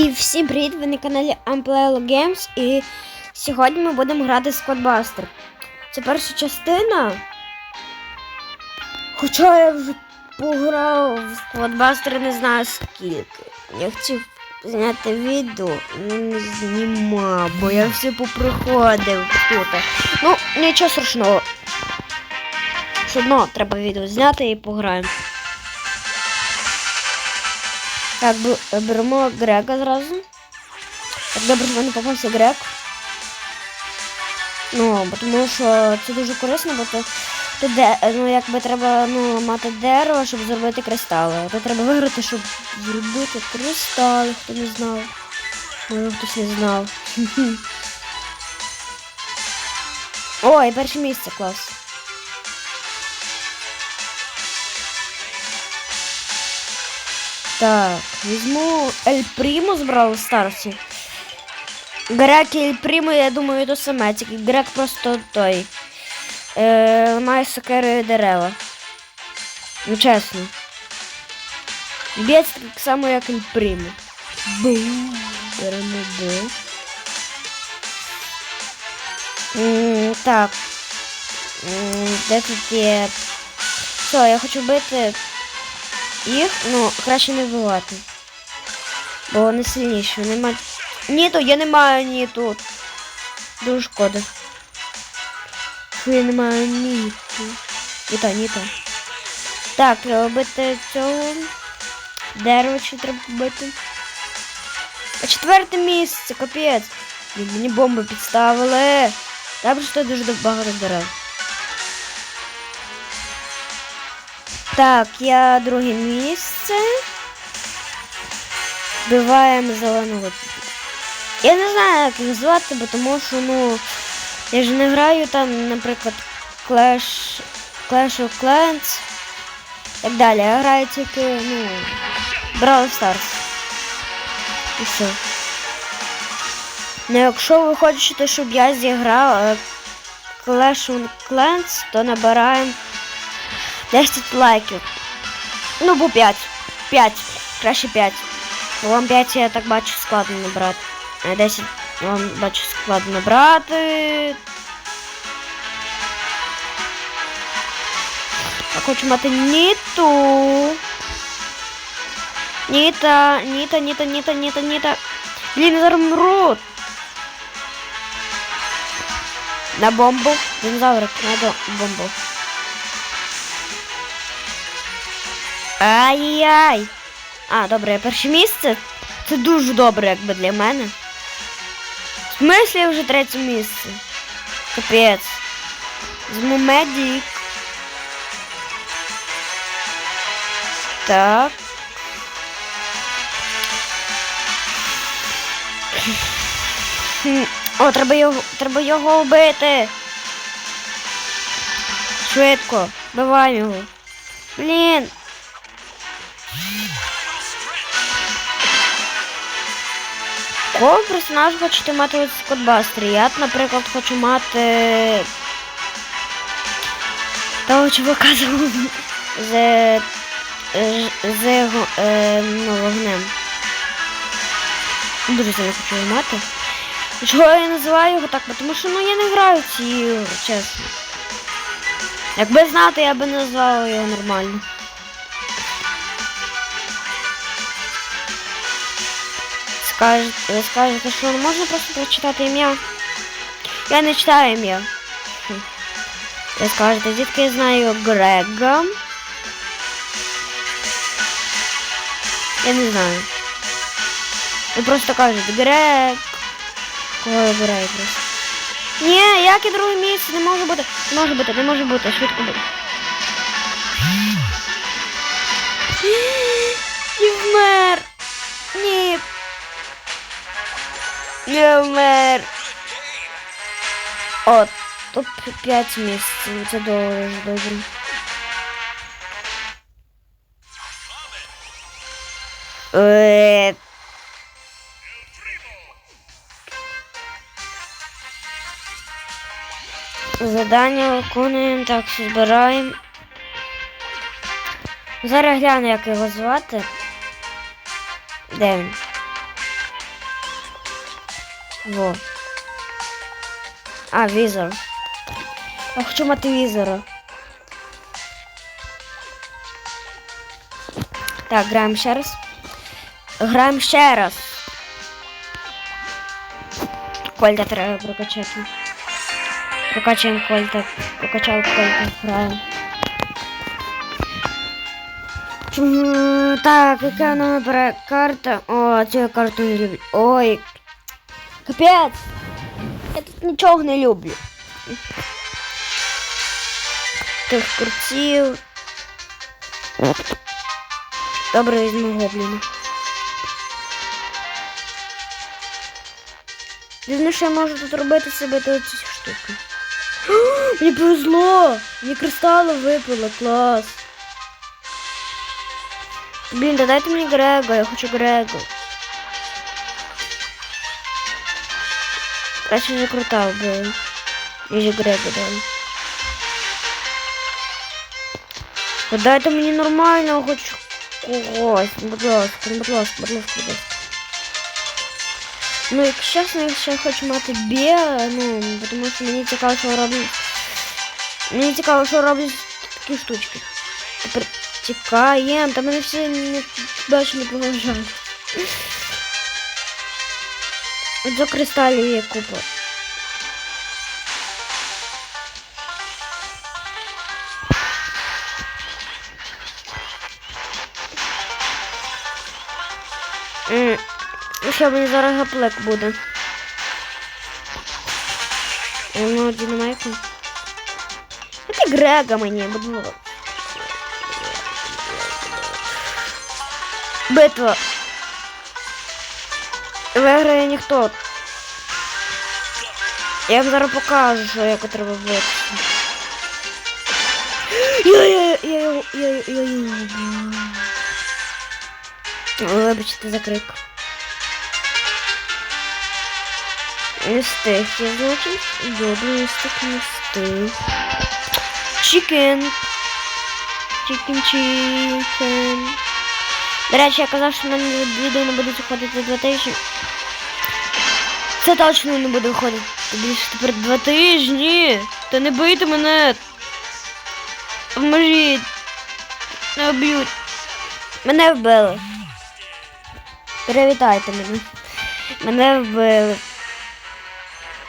І всім привіт! Ви на каналі Umbrella Games і сьогодні ми будемо грати Squadbuster. Це перша частина. Хоча я вже пограв в Squadbuster не знаю скільки. Я хотів зняти відео, але не знімав, бо я все попроходив тут. Ну, нічого страшного. Все одно треба відео зняти і пограємо. Так, беремо Грега зразу. Так добре, в мене попався Грег. Ну, тому що це дуже корисно, бо то, то де, ну, якби треба ну, мати дерево, щоб зробити кристали. То треба виграти, щоб зробити кристали, хто не знав. Може хтось не знав. Ой, перше місце клас. Так, візьму Ель Пріму з Brawl Старсі. Грек і Ель Прімо, я думаю, то саме, Грек просто той. Е, має сокерою дерева. Ну чесно. Б'ється так само, як Ель Прімо. Бум. Беремо Б. М, Так. М, Де тут є? Все, я хочу бити їх, ну, краще не вбивати. Бо вони сильніші, вони мають. Ні, то я не маю ні тут. Дуже шкода. Я не маю ні тут. Ні то. Так, треба бити цього. Дерево ще треба бити. А четверте місце, капець. Мені бомби підставили. Добре, що дуже багато дерев. Так, я друге місце. Вбиваємо зеленого. Я не знаю, як їх звати, бо тому що, ну, я ж не граю там, наприклад, Clash, Clash of Clans і так далі. Я граю тільки, ну, Brawl Stars. І все. Ну, якщо ви хочете, щоб я зіграв е, Clash of Clans, то набираємо 10 лайків. Ну, бо 5. 5. Краще 5. Бо вам 5 я так бачу складно набрати. А 10 вам бачу складно набрати. Я хочу мати Ніту. Ніта, Ніта, Ніта, Ніта, Ніта, Ніта. Блін, я зараз мру. На бомбу. Динозаврик, на до- бомбу. Ай-яй! А, добре, перше місце. Це дуже добре, якби для мене. В смислі вже третє місце. Капець. Візьму медик. Так. О, треба його, треба його вбити. Швидко. Вбивай його. Блін. Кого персонаж хочете мати у Скотбастері? Я, наприклад, хочу мати того чувака з, з, з, з е, ну, вогнем. Дуже сильно хочу його мати. Чого я називаю його так? Тому що ну, я не граю в ці ігри, чесно. Якби знати, я би назвала його нормально. Скажете, ви скажете, що не можна просто прочитати ім'я? Я не читаю ім'я. Хм. Ви скажете, звідки я знаю Грега? Я не знаю. Ви просто кажете Грег. Кого я Грег просто? Ні, як і друге місце, не може бути. Не може бути, не може бути, швидко буде. Я. О, топ 5 місяців. Це дуже добре. Е, Задання виконуємо, так, збираємо. Зараз гляну, як його звати. Де він? Во. А, візор. Я хочу мати візора. Так, граємо ще раз. Граємо ще раз. Кольта треба прокачати. Прокачаємо кольта. Прокачав кольта. Граємо. Так, яка нам карта? О, цю карту не люблю. Ой. Капець. Я тут нічого не люблю. Тих курців. Добре, візьму гобліна. Дивно, що я можу тут робити себе до ці штуки. О, Мені повезло! Мені кристали випало, клас. Блін, да дайте мені Грего, я хочу Грего. Краще вже крута вбили. Ніж Грего дали. Та дайте мені нормального хоч когось. Будь ласка, будь ласка, будь ласка, будь ласка. Ну, якщо чесно, я ще хочу мати біле, ну, тому що мені цікаво, що роблять. Мені цікаво, що роблять такі штучки. Тепер тікаємо, та мене всі не бачу не поважають. От до кристалів. М, Ну що, мені зараз гаплек буде. Ну, динамайку. Це Грега мені, будь ласка. Битва. Виграє ніхто. Я вам зараз покажу, що як треба битися. Я, я, я, я, я, я, я, я. Вибачте за крик. Не встиг, я значить. Добре, не встиг, не встиг. Чікен. Чікен, чікен. До речі, я казав, що в мене відео не будуть виходити два тижні. Це точно не буде виходити більше тепер два тижні. Та не бийте мене. Вможіть. Не вб'ють. Мене вбили. Привітайте мене. Мене вбили.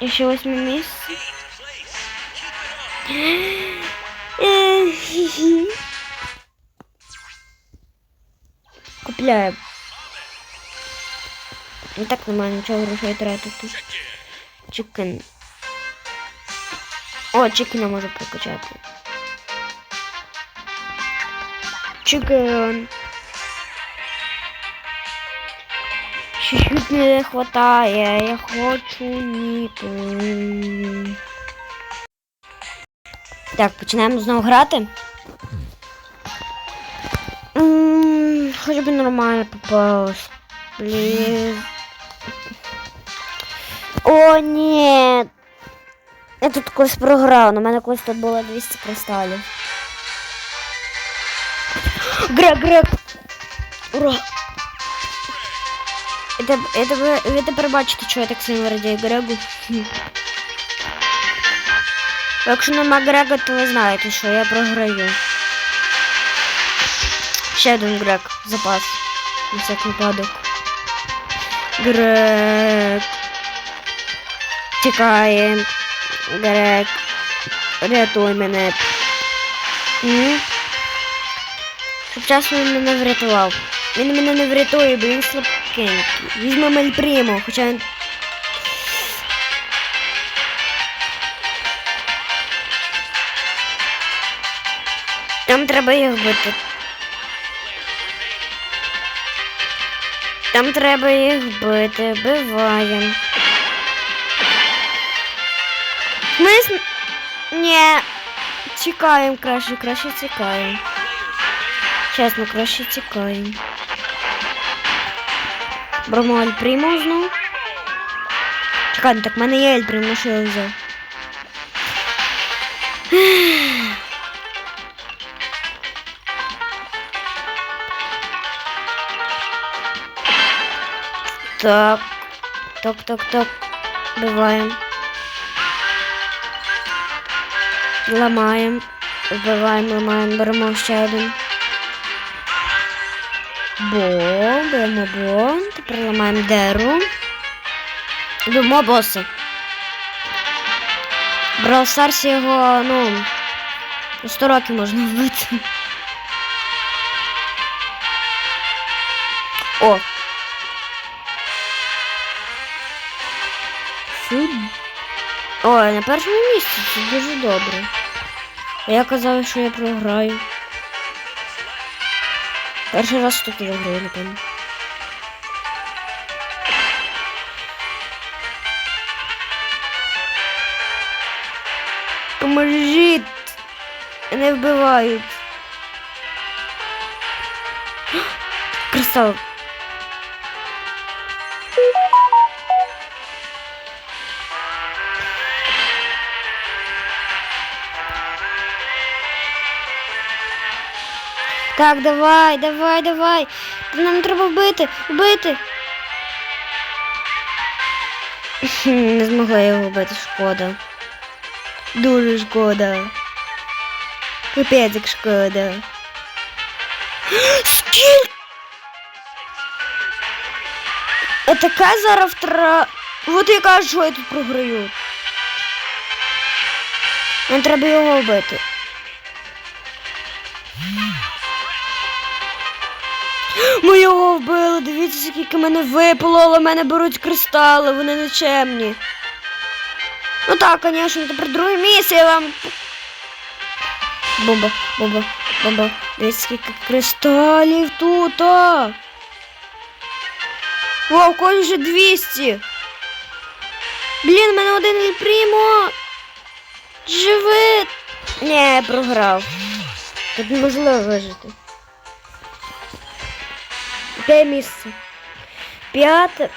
І ще восьме місце. Купляємо. Не так немає нічого грошей тратити. Чикен. О, чикена можу прокачати. Чикен. Чуть-чуть не хватає, я хочу ніку. Так, починаємо знову грати. Хоч би нормально попалось. Блін. О, ні. Я тут колись програв, у мене колись тут було 200 кристалів. Грек, грек. Ура. Это, это ви, тепер бачите, що я так сильно радію Грегу. Якщо нема Грега, то ви знаєте, що я програю. Ще один Грег, запас. На всякий випадок. Грег. Тікає. Грег. Рятуй мене. Щоб чесно він мене врятував. Він мене не врятує, бо він слабкенький. Візьме Мельпрімо, хоча він. Там треба їх бити. Там треба їх бити, биваємо. Ми с... Ні. Тікаємо краще, краще тікаємо. Чесно, краще тікаємо. Беремо Альпрімо знову. Чекай, ну так в мене є Альпрімо, що я взяв. Так. Так, так, так. Вбиваємо. Ламаємо. Вбиваємо, ламаємо, беремо ще один. Бо, беремо бо. Тепер ламаємо деру. Йдемо боса. Брал Старсі його, ну, 100 років можна вбити. О! Фу. Ой, на першому місці це дуже добре. А я казав, що я програю. Перший раз тут я граю, напевно. Поможіть! Не вбивають. Кристал. Так, давай, давай, давай. Нам треба вбити, вбити. Не змогла його вбити, шкода. Дуже шкода. Капець, як шкода. Скільки? А така зараз втра... Вот я кажу, що я тут програю. Нам треба його вбити. Ми його вбили, дивіться, скільки мене випало, але мене беруть кристали, вони нечемні. Ну так, звісно, тепер друге місце я вам. Бомба, бомба, бомба. Дивіться, скільки кристалів тут. А! Вау, кожен вже 200. Блін, в мене один Ель Прімо. Живи. Ні, програв. Тут неможливо вижити. Яке місце? П'яте.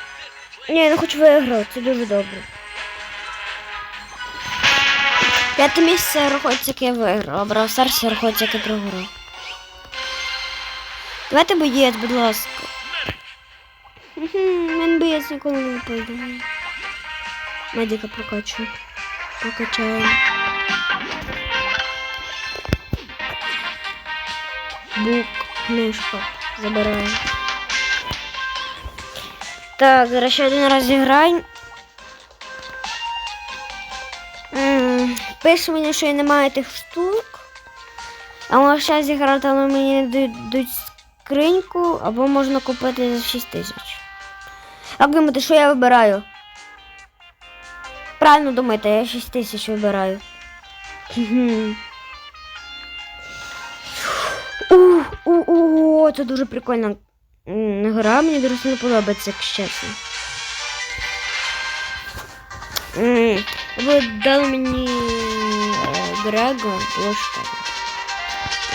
Ні, я не хочу виграти, це дуже добре. П'яте місце рахується, як я виграв, а Брав Старс рахується, як я програв. Давайте боєць, будь ласка. Мен боєць ніколи не пойде. Медика прокачу. Прокачаємо. Бук, книжка. Забираємо. Так, зараз ще один раз зіграємо. Пише мені, що я не маю тих штук. А може ще зіграти, але мені не дають скриньку, або можна купити за 6 тисяч. Як думаєте, що я вибираю? Правильно думаєте, я 6 тисяч вибираю. О, це дуже прикольна м, гра, мені дуже сильно подобається, якщо чесно. Ви дали мені е, ложка.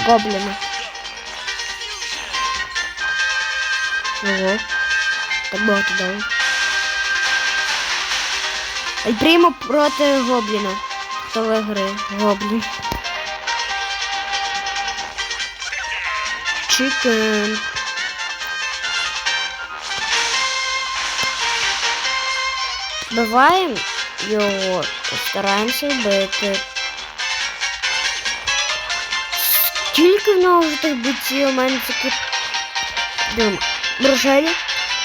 Гобліна. Ого. Так багато дали. Прямо проти Гобліна. Хто виграє? Гоблін. Чикен. Вбиваємо його, стараємося вбити. Скільки в нього вже тих бійців? У мене такі Дум. Брушелі.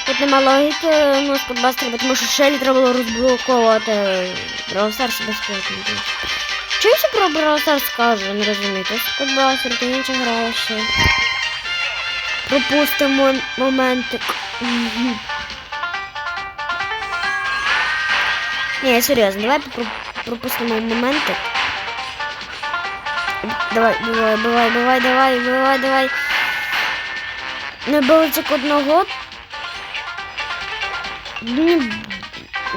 Тут нема логіки, ну, сподбас треба, тому що Шелі треба було розблоковувати Stars безплатно. Чи я ще про Stars скажу, не розумієте? Сподбастер, ти інша грає ще. Пропустимо моментик. Мгм. Ні, серйозно, давай про- пропустимо моментик. Давай, давай, давай, давай, давай, давай, давай. Не було цик одного.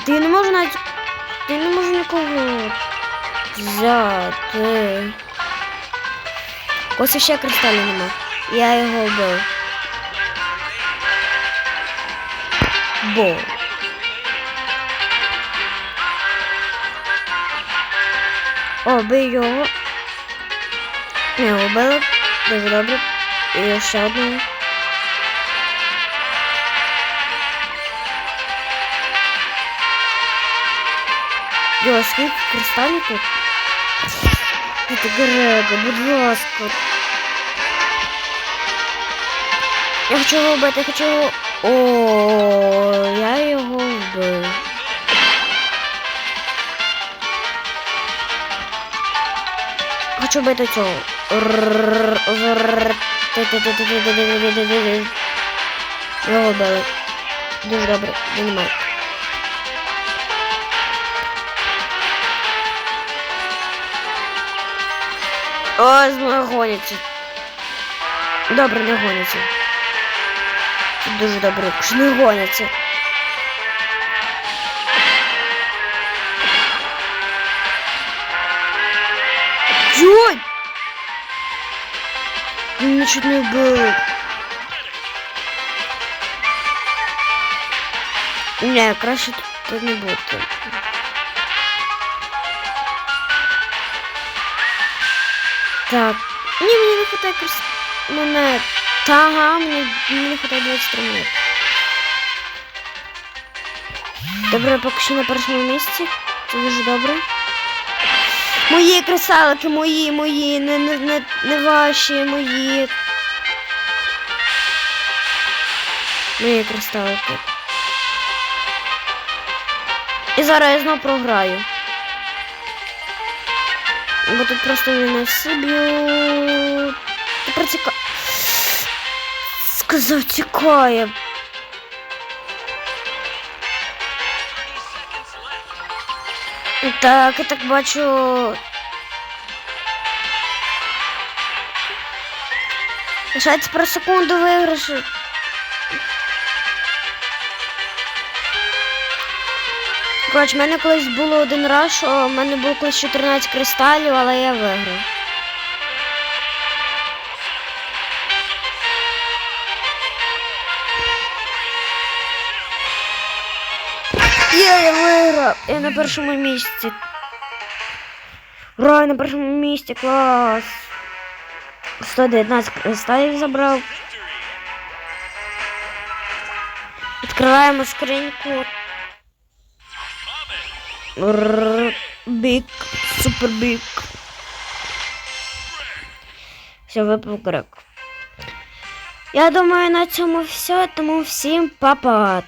Ти не можеш навіть. Ти не можеш нікого взяти. Ось ще кристалів нема. Я його вбив. Бо. О, бий його. Не, його вбили. Дуже добре. І ще одного. Йо, скільки кристалів тут? Це Грего, будь ласка. Я хочу його вбити, я хочу його. О, я хочу бити цього. Його дали. Дуже добре, немає. О, знову гоняться. Добре, не гоняться. Дуже добре, що не гоняться. Чё? Ну, меня чуть не было. Не, краше тут не будет. Так. Не, мне не хватает просто монет. Ага, мне, мне не хватает 23 монет. Добро, пока что на прошлом месте. Ты уже добрый. Мої кресалики, мої, мої, не, не, не, не ваші, мої. Мої кристалики. І зараз я знову програю. Бо тут просто мене всі б'ють. Тепер ціка... Сказав, тікає. Так, я так бачу. Лишається про секунду виграшу. Коротше, в мене колись було один раз, що в мене було колись 14 кристалів, але я виграв. Я виграв! Я на першому місці. Ура, на першому місці, клас! 119 кристалів забрав. Відкриваємо скриньку. Бік, супер бік. Все, випав крик. Я думаю, на цьому все, тому всім па-па.